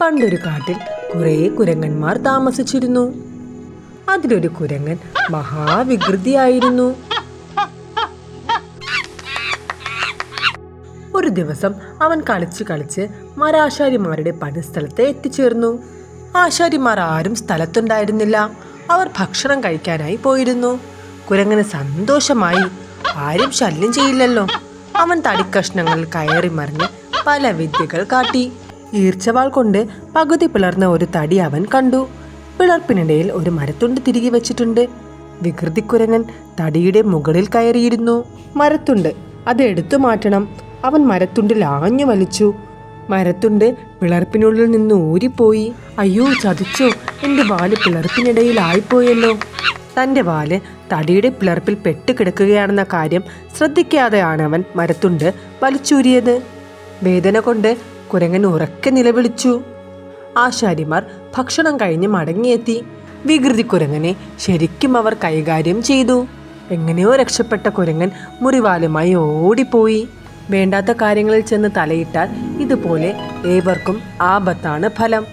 പണ്ടൊരു കാട്ടിൽ കുറേ കുരങ്ങന്മാർ താമസിച്ചിരുന്നു. അതിലൊരു കുരങ്ങൻ മഹാവികൃതിയായിരുന്നു. ഒരു ദിവസം അവൻ കളിച്ച് കളിച്ച് മരാശാരിമാരുടെ പണിസ്ഥലത്ത് എത്തിച്ചേർന്നു. ആശാരിമാർ ആരും സ്ഥലത്തുണ്ടായിരുന്നില്ല. അവർ ഭക്ഷണം കഴിക്കാനായി പോയിരുന്നു. കുരങ്ങന് സന്തോഷമായി ആരും ശല്യം ചെയ്യില്ലല്ലോ. അവൻ തടിക്കഷ്ണങ്ങളിൽ കയറി മറിഞ്ഞ് പല വിദ്യകൾ കാട്ടി. ഈർച്ചവാൾ കൊണ്ട് പകുതി പിളർന്ന ഒരു തടി അവൻ കണ്ടു. പിളർപ്പിനിടയിൽ ഒരു മരത്തുണ്ട് തിരികെ വെച്ചിട്ടുണ്ട്. വികൃതിക്കുരങ്ങൻ തടിയുടെ മുകളിൽ കയറിയിരുന്നു. മരത്തുണ്ട് അത് എടുത്തു മാറ്റണം. അവൻ മരത്തുണ്ടിൽ ആഞ്ഞു വലിച്ചു. മരത്തുണ്ട് പിളർപ്പിനുള്ളിൽ നിന്ന് ഊരിപ്പോയി. അയ്യോ ചതിച്ചോ എന്റെ വാൽ പിളർപ്പിനിടയിലായിപ്പോയല്ലോ. തന്റെ വാൽ തടിയുടെ പിളർപ്പിൽ പെട്ടുകിടക്കുകയാണെന്ന കാര്യം ശ്രദ്ധിക്കാതെയാണ് അവൻ മരത്തുണ്ട് വലിച്ചൂരിയത്. വേദന കൊണ്ട് കുരങ്ങൻ ഉറക്കെ നിലവിളിച്ചു. ആശാരിമാർ ഭക്ഷണം കഴിഞ്ഞ് മടങ്ങിയെത്തി. വികൃതി കുരങ്ങനെ ശരിക്കും അവർ കൈകാര്യം ചെയ്തു. എങ്ങനെയോ രക്ഷപ്പെട്ട കുരങ്ങൻ മുറിവാലുമായി ഓടിപ്പോയി. വേണ്ടാത്ത കാര്യങ്ങളിൽ ചെന്ന് തലയിട്ടാൽ ഇതുപോലെ ഏവർക്കും ആപത്താണ് ഫലം.